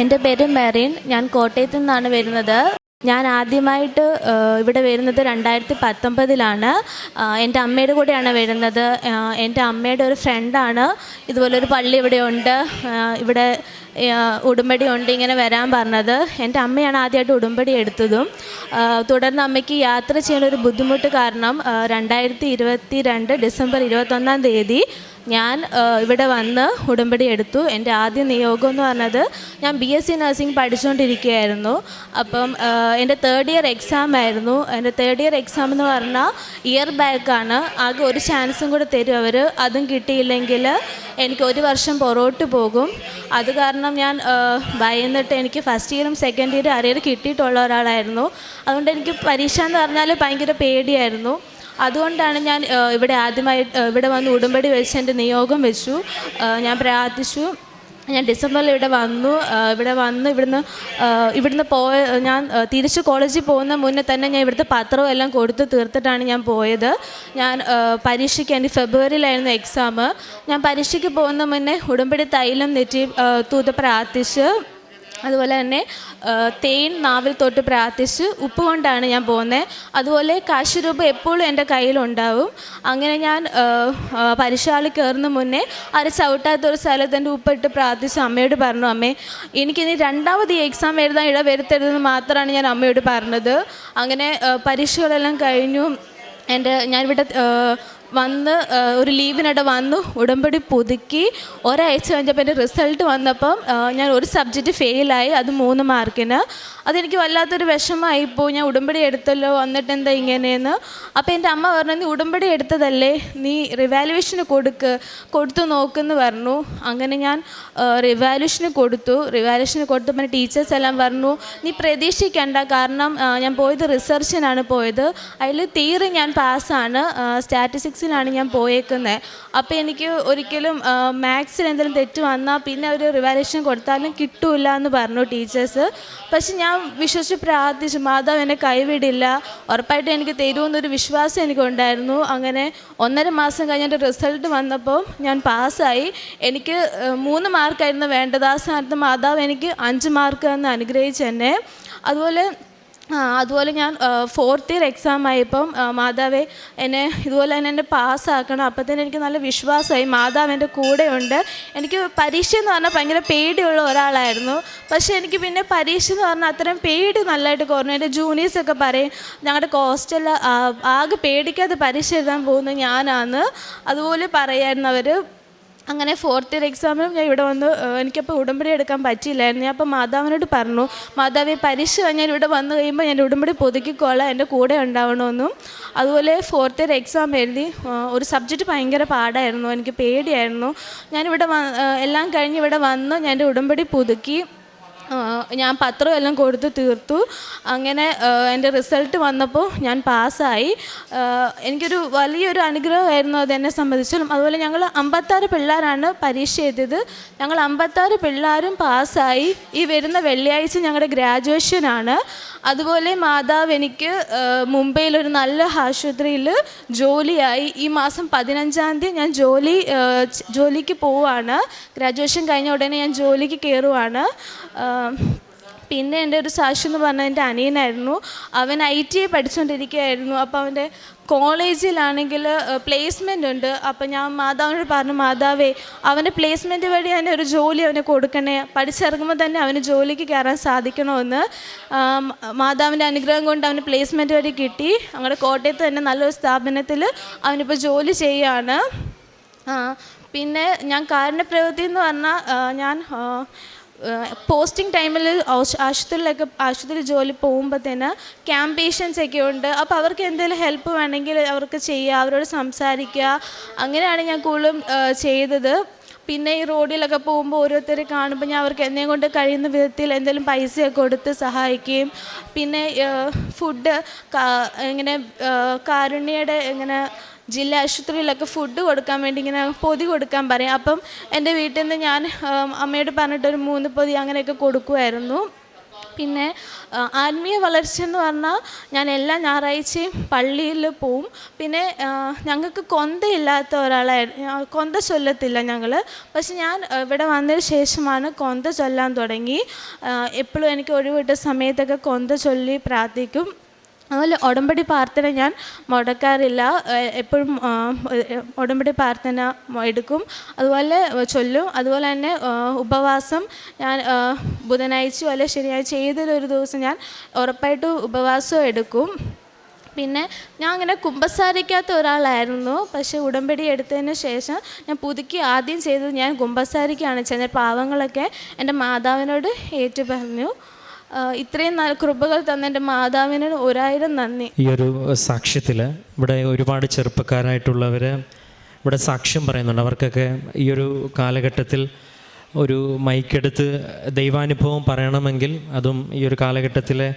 എന്റെ പേര് മെറിൻ. ഞാൻ കോട്ടയത്തു നിന്നാണ് വരുന്നത്. ഞാൻ ആദ്യമായിട്ട് ഇവിടെ വരുന്നത് രണ്ടായിരത്തി പത്തൊമ്പതിലാണ് എന്റെ അമ്മയുടെ കൂടെയാണ് വരുന്നത്. എന്റെ അമ്മയുടെ ഒരു ഫ്രണ്ടാണ്. ഇതുപോലൊരു പള്ളി ഇവിടെ ഉണ്ട്. ഇവിടെ ഉടുമ്പടി ഉണ്ട് ഇങ്ങനെ വരാൻ പറഞ്ഞത്. എന്റെ അമ്മയാണ് ആദ്യമായിട്ട് ഉടുമ്പടി എടുത്തതും. തുടർന്ന് അമ്മയ്ക്ക് യാത്ര ചെയ്യാനൊരു ബുദ്ധിമുട്ട് കാരണം രണ്ടായിരത്തി ഇരുപത്തി രണ്ട് ഡിസംബർ ഇരുപത്തൊന്നാം തീയതി ഞാൻ ഇവിടെ വന്ന് ഉടമ്പടി എടുത്തു. എന്റെ ആദ്യ നിയോഗം എന്ന് പറഞ്ഞത് ഞാൻ ബി എസ് സി നഴ്സിംഗ് പഠിച്ചുകൊണ്ടിരിക്കുകയായിരുന്നു അപ്പം എന്റെ തേർഡ് ഇയർ എക്സാം ആയിരുന്നു. എന്റെ തേർഡ് ഇയർ എക്സാം എന്ന് പറഞ്ഞാൽ ഇയർ ബാക്കാണ് ആകെ ഒരു ചാൻസും കൂടെ തരും അവർ അതും കിട്ടിയില്ലെങ്കിൽ എനിക്ക് ഒരു വർഷം പുറകോട്ട് പോകും. അത് കാരണം ഞാൻ ഭയന്നിട്ട് എനിക്ക് ഫസ്റ്റ് ഇയറും സെക്കൻഡ് ഇയറും അറിയർ കിട്ടിയിട്ടുള്ള ഒരാളായിരുന്നു. അതുകൊണ്ട് എനിക്ക് പരീക്ഷ എന്ന് പറഞ്ഞാൽ ഭയങ്കര പേടിയായിരുന്നു. അതുകൊണ്ടാണ് ഞാൻ ഇവിടെ ആദ്യമായി ഇവിടെ വന്ന് ഉടുമ്പടി വെച്ച് എന്റെ നിയോഗം വെച്ചു. ഞാൻ പ്രാർത്ഥിച്ചു. ഞാൻ ഡിസംബറിൽ ഇവിടെ വന്നു. ഇവിടെ വന്ന് ഇവിടുന്ന് ഇവിടുന്ന് പോയ ഞാൻ തിരിച്ച് കോളേജിൽ പോകുന്ന മുന്നേ തന്നെ ഞാൻ ഇവിടുത്തെ പത്രവും എല്ലാം കൊടുത്ത് തീർത്തിട്ടാണ് ഞാൻ പോയത്. ഞാൻ പരീക്ഷയ്ക്ക് എന്റെ ഫെബ്രുവരിയിലായിരുന്നു എക്സാം ഞാൻ പരീക്ഷയ്ക്ക് പോകുന്ന മുന്നേ ഉടുമ്പടി തൈലം നെറ്റി തൂത്ത് പ്രാർത്ഥിച്ച് അതുപോലെ തന്നെ തേൻ നാവിൽ തൊട്ട് പ്രാർത്ഥിച്ച് ഉപ്പ് കൊണ്ടാണ് ഞാൻ പോകുന്നത് അതുപോലെ കാശ് രൂപ എപ്പോഴും എന്റെ കയ്യിലുണ്ടാവും. അങ്ങനെ ഞാൻ ആ, കയറുന്ന മുന്നേ അര ചവിട്ടാത്തൊരു സ്ഥലത്ത് എന്റെ ഉപ്പിട്ട് പ്രാർത്ഥിച്ച് അമ്മയോട് പറഞ്ഞു അമ്മേ എനിക്കിനി രണ്ടാമത് ഈ എക്സാം എഴുതാൻ ഇട വരുത്തരുതെന്ന് മാത്രമാണ് ഞാൻ അമ്മയോട് പറഞ്ഞത്. അങ്ങനെ പരീക്ഷകളെല്ലാം കഴിഞ്ഞു. എന്റെ ഞാനിവിടെ വന്ന് ഒരു ലീവിനിടെ വന്നു ഉടമ്പടി പുതുക്കി. ഒരാഴ്ച കഴിഞ്ഞപ്പോൾ എന്റെ റിസൾട്ട് വന്നപ്പം ഞാൻ ഒരു സബ്ജക്റ്റ് ഫെയിലായി അത് മൂന്ന് മാർക്കിന്. അതെനിക്ക് വല്ലാത്തൊരു വിഷമമായിപ്പോൾ ഞാൻ ഉടമ്പടി എടുത്തല്ലോ വന്നിട്ട് എന്താ ഇങ്ങനെയെന്ന്. അപ്പോൾ എന്റെ അമ്മ പറഞ്ഞു നീ ഉടമ്പടി എടുത്തതല്ലേ? നീ റിവാലുവേഷന് കൊടുക്ക് കൊടുത്തു നോക്കുമെന്ന് പറഞ്ഞു. അങ്ങനെ ഞാൻ റിവാലുവേഷന് കൊടുത്തു. റിവാലുവേഷന് കൊടുത്തപ്പോൾ എന്റെ ടീച്ചേഴ്സ് എല്ലാം പറഞ്ഞു നീ പ്രതീക്ഷിക്കേണ്ട കാരണം ഞാൻ പോയത് റിസർച്ചിനാണ് പോയത്. അതിൽ തീരെ ഞാൻ പാസ്സാണ് സ്റ്റാറ്റിസ്റ്റിക്സിനാണ് ഞാൻ പോയേക്കുന്നത് അപ്പോൾ എനിക്ക് ഒരിക്കലും മാത്സിൽ എന്തെങ്കിലും തെറ്റ് വന്നാൽ പിന്നെ ഒരു റിവാലേഷൻ കൊടുത്താലും കിട്ടൂല എന്ന് പറഞ്ഞു ടീച്ചേഴ്സ്. പക്ഷെ ഞാൻ വിശ്വസിച്ച് പ്രാർത്ഥിച്ചു മാതാവ് എന്നെ കൈവിടില്ല. ഉറപ്പായിട്ടും എനിക്ക് തരുമെന്നൊരു വിശ്വാസം എനിക്കുണ്ടായിരുന്നു. അങ്ങനെ ഒന്നര മാസം കഴിഞ്ഞിട്ട് റിസൾട്ട് വന്നപ്പോൾ ഞാൻ പാസ്സായി. എനിക്ക് മൂന്ന് മാർക്കായിരുന്നു വേണ്ടത്. ആ സ്ഥാനത്ത് മാതാവ് എനിക്ക് അഞ്ച് മാർക്ക് എന്ന് അനുഗ്രഹിച്ചു തന്നെ അതുപോലെ ആ, അതുപോലെ ഞാൻ ഫോർത്ത് ഇയർ എക്സാം ആയപ്പം മാതാവേ എന്നെ ഇതുപോലെ തന്നെ എന്നെ പാസ്സാക്കണം. അപ്പം തന്നെ എനിക്ക് നല്ല വിശ്വാസമായി മാതാവ് എന്റെ കൂടെയുണ്ട്. എനിക്ക് പരീക്ഷ എന്ന് പറഞ്ഞാൽ ഭയങ്കര പേടിയുള്ള ഒരാളായിരുന്നു. പക്ഷേ എനിക്ക് പിന്നെ പരീക്ഷ എന്ന് പറഞ്ഞാൽ അത്രയും പേടി നല്ലതായിട്ട് കുറഞ്ഞു. എന്റെ ജൂനിയേഴ്സൊക്കെ പറയും ഞങ്ങളുടെ ഹോസ്റ്റലിൽ ആകെ പേടിക്കാതെ പരീക്ഷ എഴുതാൻ പോകുന്നത് ഞാനാണ് അതുപോലെ പറയായിരുന്നു അവർ അങ്ങനെ ഫോർത്ത് ഇയർ എക്സാമിനും ഞാൻ ഇവിടെ വന്ന്. എനിക്കപ്പോൾ ഉടമ്പടി എടുക്കാൻ പറ്റിയില്ലായിരുന്നു. ഞാൻ അപ്പോൾ മാതാവിനോട് പറഞ്ഞു മാതാവെ പരീക്ഷ ഞാൻ ഇവിടെ വന്നു കഴിയുമ്പോൾ ഞാൻ ഉടമ്പടി പുതുക്കിക്കോളാം എന്റെ കൂടെ ഉണ്ടാവണമെന്നും. അതുപോലെ ഫോർത്ത് ഇയർ എക്സാം എഴുതി ഒരു സബ്ജക്റ്റ് ഭയങ്കര പാടായിരുന്നു. എനിക്ക് പേടിയായിരുന്നു. ഞാനിവിടെ എല്ലാം കഴിഞ്ഞ് ഇവിടെ വന്ന് ഞാൻ എന്റെ ഉടമ്പടി പുതുക്കി. ഞാൻ പത്രം എല്ലാം കൊടുത്ത് തീർത്തു. അങ്ങനെ എന്റെ റിസൾട്ട് വന്നപ്പോൾ ഞാൻ പാസ്സായി. എനിക്കൊരു വലിയൊരു അനുഗ്രഹമായിരുന്നു അതെന്നെ സംബന്ധിച്ചും അതുപോലെ ഞങ്ങൾ അമ്പത്താറ് പിള്ളേരാണ് പരീക്ഷ എഴുതിയത്. ഞങ്ങൾ അമ്പത്താറ് പിള്ളേരും പാസ്സായി. ഈ വരുന്ന വെള്ളിയാഴ്ച ഞങ്ങളുടെ ഗ്രാജുവേഷനാണ് അതുപോലെ മാതാവ് എനിക്ക് മുംബൈയിലൊരു നല്ല ആശുപത്രിയിൽ ജോലിയായി. ഈ മാസം പതിനഞ്ചാം തീയതി ഞാൻ ജോലി ജോലിക്ക് പോവുകയാണ് ഗ്രാജുവേഷൻ കഴിഞ്ഞ ഉടനെ ഞാൻ ജോലിക്ക് കയറുവാണ്. പിന്നെ എന്റെ ഒരു സാക്ഷി എന്ന് പറഞ്ഞാൽ എന്റെ അനിയനായിരുന്നു. അവൻ ഐ ടി ഐ പഠിച്ചുകൊണ്ടിരിക്കുകയായിരുന്നു അപ്പോൾ അവന്റെ കോളേജിലാണെങ്കിൽ പ്ലേസ്മെന്റ് ഉണ്ട്. അപ്പോൾ ഞാൻ മാതാവിനോട് പറഞ്ഞു മാതാവേ അവന്റെ പ്ലേസ്മെന്റ് വഴി തന്നെ ഒരു ജോലി അവന് കൊടുക്കണേ. പഠിച്ചിറങ്ങുമ്പോൾ തന്നെ അവന് ജോലിക്ക് കയറാൻ സാധിക്കണമെന്ന്. മാതാവിന്റെ അനുഗ്രഹം കൊണ്ട് അവന് പ്ലേസ്മെന്റ് വഴി കിട്ടി. ഞങ്ങളുടെ കോട്ടയത്ത് തന്നെ നല്ലൊരു സ്ഥാപനത്തിൽ അവനിപ്പോൾ ജോലി ചെയ്യുകയാണ്. പിന്നെ ഞാൻ കാരുണ്യപ്രവൃത്തി എന്ന് പറഞ്ഞാൽ ഞാൻ പോസ്റ്റിംഗ് ടൈമിൽ ആശുപത്രിയിലൊക്കെ ആശുപത്രി ജോലി പോകുമ്പോഴത്തേന് ക്യാമ്പ് പേഷ്യൻസ് ഒക്കെ ഉണ്ട്. അപ്പോൾ അവർക്ക് എന്തെങ്കിലും ഹെൽപ്പ് വേണമെങ്കിൽ അവർക്ക് ചെയ്യുക അവരോട് സംസാരിക്കുക അങ്ങനെയാണ് ഞാൻ കൂടുതലും ചെയ്തത്. പിന്നെ ഈ റോഡിലൊക്കെ പോകുമ്പോൾ ഓരോരുത്തരെ കാണുമ്പോൾ ഞാൻ അവർക്ക് എന്നെ കൊണ്ട് കഴിയുന്ന വിധത്തിൽ എന്തെങ്കിലും പൈസയൊക്കെ കൊടുത്ത് സഹായിക്കുകയും പിന്നെ ഫുഡ് ഇങ്ങനെ കാരുണ്യയുടെ ഇങ്ങനെ ജില്ലാ ആശുപത്രിയിലൊക്കെ ഫുഡ് കൊടുക്കാൻ വേണ്ടി ഇങ്ങനെ പൊതി കൊടുക്കാൻ പറയും. അപ്പം എന്റെ വീട്ടിൽ നിന്ന് ഞാൻ അമ്മയോട് പറഞ്ഞിട്ടൊരു മൂന്ന് പൊതി അങ്ങനെയൊക്കെ കൊടുക്കുമായിരുന്നു പിന്നെ ആത്മീയ വളർച്ച എന്ന് പറഞ്ഞാൽ ഞാൻ എല്ലാ ഞായറാഴ്ചയും പള്ളിയിൽ പോവും. പിന്നെ ഞങ്ങൾക്ക് കൊന്തയില്ലാത്ത ഒരാളായിരുന്നു. കൊന്ത ചൊല്ലത്തില്ല ഞങ്ങൾ പക്ഷെ ഞാൻ ഇവിടെ വന്നതിന് ശേഷമാണ് കൊന്ത ചൊല്ലാൻ തുടങ്ങി. എപ്പോഴും എനിക്ക് ഒഴിവിട്ട സമയത്തൊക്കെ കൊന്ത ചൊല്ലി പ്രാർത്ഥിക്കും. അതുപോലെ ഉടമ്പടി പ്രാർത്ഥന ഞാൻ മുടക്കാറില്ല. എപ്പോഴും ഉടമ്പടി പ്രാർത്ഥന എടുക്കും. അതുപോലെ ചൊല്ലും. അതുപോലെ തന്നെ ഉപവാസം ഞാൻ ബുധനാഴ്ച ബുധനാഴ്ചയോ അല്ലെ ശനിയാഴ്ച ഏതൊരു ദിവസം ഞാൻ ഉറപ്പായിട്ട് ഉപവാസം എടുക്കും. പിന്നെ ഞാൻ അങ്ങനെ കുമ്പസാരിക്കാത്ത ഒരാളായിരുന്നു. പക്ഷേ ഉടമ്പടി എടുത്തതിന് ശേഷം ഞാൻ പുതുക്കി ആദ്യം ചെയ്തത് ഞാൻ കുമ്പസാരിക്കുകയാണ്. ചെന്ന പാവങ്ങളൊക്കെ എന്റെ മാതാവിനോട് ഏറ്റു പറഞ്ഞു ഇത്രയും നല്ല കൃപകൾ തന്ന എന്റെ മാതാവിന് ഒരായിരം നന്ദി. ഈ ഒരു സാക്ഷ്യത്തിൽ ഇവിടെ ഒരുപാട് ചെറുപ്പക്കാരായിട്ടുള്ളവർ ഇവിടെ സാക്ഷ്യം പറയുന്നുണ്ട്. അവർക്കൊക്കെ ഈ ഒരു കാലഘട്ടത്തിൽ ഒരു മൈക്കെടുത്ത് ദൈവാനുഭവം പറയണമെങ്കിൽ അതും ഈ ഒരു കാലഘട്ടത്തിലെ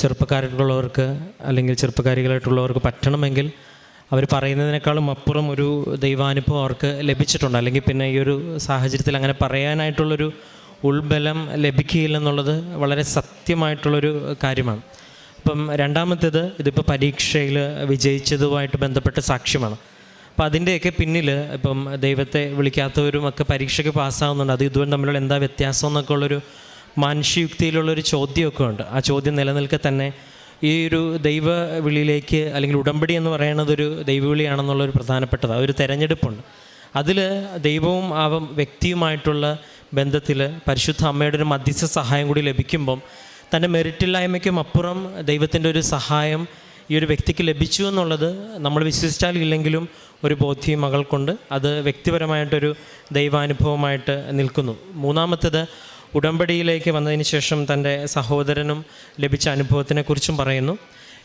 ചെറുപ്പക്കാരായിട്ടുള്ളവർക്ക് അല്ലെങ്കിൽ ചെറുപ്പക്കാരികളായിട്ടുള്ളവർക്ക് പറ്റണമെങ്കിൽ അവർ പറയുന്നതിനേക്കാളും അപ്പുറം ഒരു ദൈവാനുഭവം അവർക്ക് ലഭിച്ചിട്ടുണ്ട്. അല്ലെങ്കിൽ പിന്നെ ഈ ഒരു സാഹചര്യത്തിൽ അങ്ങനെ പറയാനായിട്ടുള്ളൊരു ഉൾബലം ലഭിക്കുകയില്ലെന്നുള്ളത് വളരെ സത്യമായിട്ടുള്ളൊരു കാര്യമാണ്. അപ്പം രണ്ടാമത്തേത് ഇതിപ്പോൾ പരീക്ഷയിൽ വിജയിച്ചതുമായിട്ട് ബന്ധപ്പെട്ട സാക്ഷ്യമാണ്. അപ്പം അതിന്റെയൊക്കെ പിന്നിൽ ഇപ്പം ദൈവത്തെ വിളിക്കാത്തവരും ഒക്കെ പരീക്ഷയ്ക്ക് പാസ്സാവുന്നുണ്ട്. അത് ഇതുവരെ തമ്മിലുള്ള എന്താ വ്യത്യാസം എന്നൊക്കെ ഉള്ളൊരു മാനുഷ്യയുക്തിയിലുള്ളൊരു ചോദ്യമൊക്കെ ഉണ്ട്. ആ ചോദ്യം നിലനിൽക്കെ തന്നെ ഈ ഒരു ദൈവ വിളിയിലേക്ക് അല്ലെങ്കിൽ ഉടമ്പടി എന്ന് പറയുന്നത് ഒരു ദൈവവിളിയാണെന്നുള്ളൊരു പ്രധാനപ്പെട്ടത്. ഒരു തെരഞ്ഞെടുപ്പുണ്ട്. അതിൽ ദൈവവും ആ വ്യക്തിയുമായിട്ടുള്ള ബന്ധത്തിൽ പരിശുദ്ധ അമ്മയുടെ ഒരു മധ്യസ്ഥ സഹായം കൂടി ലഭിക്കുമ്പം തന്റെ മെറിറ്റില്ലായ്മയ്ക്കും അപ്പുറം ദൈവത്തിന്റെ ഒരു സഹായം ഈ ഒരു വ്യക്തിക്ക് ലഭിച്ചു എന്നുള്ളത് നമ്മൾ വിശ്വസിച്ചാൽ ഇല്ലെങ്കിലും ഒരു ബോധ്യം മകൾക്കുണ്ട്. അത് വ്യക്തിപരമായിട്ടൊരു ദൈവാനുഭവമായിട്ട് നിൽക്കുന്നു. മൂന്നാമത്തേത് ഉടമ്പടിയിലേക്ക് വന്നതിന് ശേഷം തന്റെ സഹോദരനും ലഭിച്ച അനുഭവത്തിനെക്കുറിച്ചും പറയുന്നു.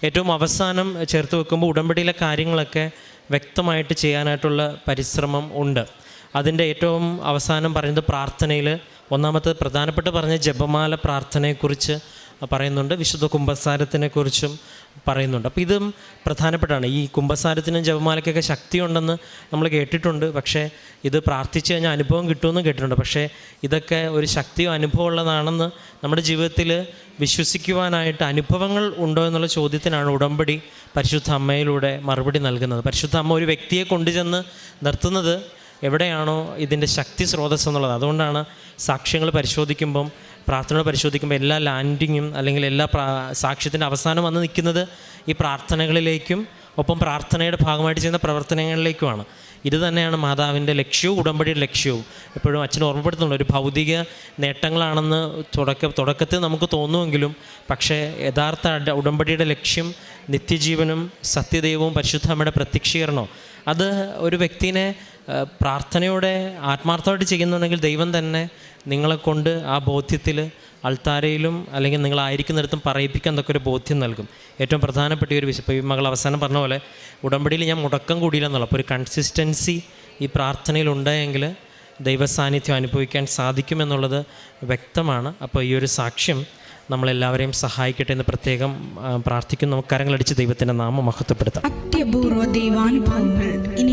ഏറ്റവും അവസാനം ചേർത്ത് വെക്കുമ്പോൾ ഉടമ്പടിയിലെ കാര്യങ്ങളൊക്കെ വ്യക്തമായിട്ട് ചെയ്യാനായിട്ടുള്ള പരിശ്രമം ഉണ്ട്. അതിന്റെ ഏറ്റവും അവസാനം പറയുന്നത് പ്രാർത്ഥനയിൽ ഒന്നാമത്തെ പ്രധാനപ്പെട്ട പറഞ്ഞ ജപമാല പ്രാർത്ഥനയെക്കുറിച്ച് പറയുന്നുണ്ട് വിശുദ്ധ കുംഭസാരത്തിനെക്കുറിച്ചും പറയുന്നുണ്ട്. അപ്പോൾ ഇതും പ്രധാനപ്പെട്ടാണ്. ഈ കുംഭസാരത്തിനും ജപമാലയ്ക്കൊക്കെ ശക്തിയുണ്ടെന്ന് നമ്മൾ കേട്ടിട്ടുണ്ട്. പക്ഷേ ഇത് പ്രാർത്ഥിച്ചു കഴിഞ്ഞാൽ അനുഭവം കിട്ടുമെന്ന് കേട്ടിട്ടുണ്ട്. പക്ഷേ ഇതൊക്കെ ഒരു ശക്തിയോ അനുഭവം ഉള്ളതാണെന്ന് നമ്മുടെ ജീവിതത്തിൽ വിശ്വസിക്കുവാനായിട്ട് അനുഭവങ്ങൾ ഉണ്ടോ എന്നുള്ള ചോദ്യത്തിനാണ് ഉടമ്പടി പരിശുദ്ധ അമ്മയിലൂടെ മറുപടി നൽകുന്നത്. പരിശുദ്ധ അമ്മ ഒരു വ്യക്തിയെ കൊണ്ടുചെന്ന് നിർത്തുന്നത് എവിടെയാണോ ഇതിന്റെ ശക്തി സ്രോതസ് എന്നുള്ളത്. അതുകൊണ്ടാണ് സാക്ഷ്യങ്ങൾ പരിശോധിക്കുമ്പം പ്രാർത്ഥനകൾ പരിശോധിക്കുമ്പോൾ എല്ലാ ലാൻഡിങ്ങും അല്ലെങ്കിൽ എല്ലാ സാക്ഷ്യത്തിന്റെ അവസാനം വന്ന് നിൽക്കുന്നത് ഈ പ്രാർത്ഥനകളിലേക്കും ഒപ്പം പ്രാർത്ഥനയുടെ ഭാഗമായിട്ട് ചെയ്യുന്ന പ്രവർത്തനങ്ങളിലേക്കുമാണ്. ഇത് തന്നെയാണ് മാതാവിന്റെ ലക്ഷ്യവും ഉടമ്പടിയുടെ ലക്ഷ്യവും. എപ്പോഴും അച്ഛൻ ഓർമ്മപ്പെടുത്തുന്നുണ്ട് ഒരു ഭൗതിക നേട്ടങ്ങളാണെന്ന് തുടക്ക തുടക്കത്തിൽ നമുക്ക് തോന്നുമെങ്കിലും പക്ഷേ യഥാർത്ഥ ഉടമ്പടിയുടെ ലക്ഷ്യം നിത്യജീവനും സത്യദൈവവും പരിശുദ്ധ അമ്മയുടെ പ്രത്യക്ഷീകരണവും. അത് ഒരു വ്യക്തിനെ പ്രാർത്ഥനയോടെ ആത്മാർത്ഥമായിട്ട് ചെയ്യുന്നുണ്ടെങ്കിൽ ദൈവം തന്നെ നിങ്ങളെ കൊണ്ട് ആ ബോധ്യത്തിൽ അൾത്താരയിലും അല്ലെങ്കിൽ നിങ്ങളായിരിക്കുന്നിടത്തും പറയിപ്പിക്കാൻ എന്തൊക്കെ ഒരു ബോധ്യം നൽകും. ഏറ്റവും പ്രധാനപ്പെട്ട ഒരു ഇപ്പോൾ ഈ മകൾ അവസാനം പറഞ്ഞ പോലെ ഉടമ്പടിയിൽ ഞാൻ മുടക്കം കൂടിയില്ല എന്നുള്ള അപ്പോൾ ഒരു കൺസിസ്റ്റൻസി ഈ പ്രാർത്ഥനയിൽ ഉണ്ടായെങ്കിൽ ദൈവ സാന്നിധ്യം അനുഭവിക്കാൻ സാധിക്കുമെന്നുള്ളത് വ്യക്തമാണ്. അപ്പോൾ ഈ ഒരു സാക്ഷ്യം നമ്മളെല്ലാവരെയും സഹായിക്കട്ടെ എന്ന് പ്രത്യേകം പ്രാർത്ഥിക്കുന്നു. നമുക്ക് കരങ്ങളടിച്ച് ദൈവത്തിന്റെ നാമം മഹത്വപ്പെടുത്താം. അത്യപൂർവ ദൈവാനുഭവങ്ങൾ. ഇനി നിങ്ങൾക്കും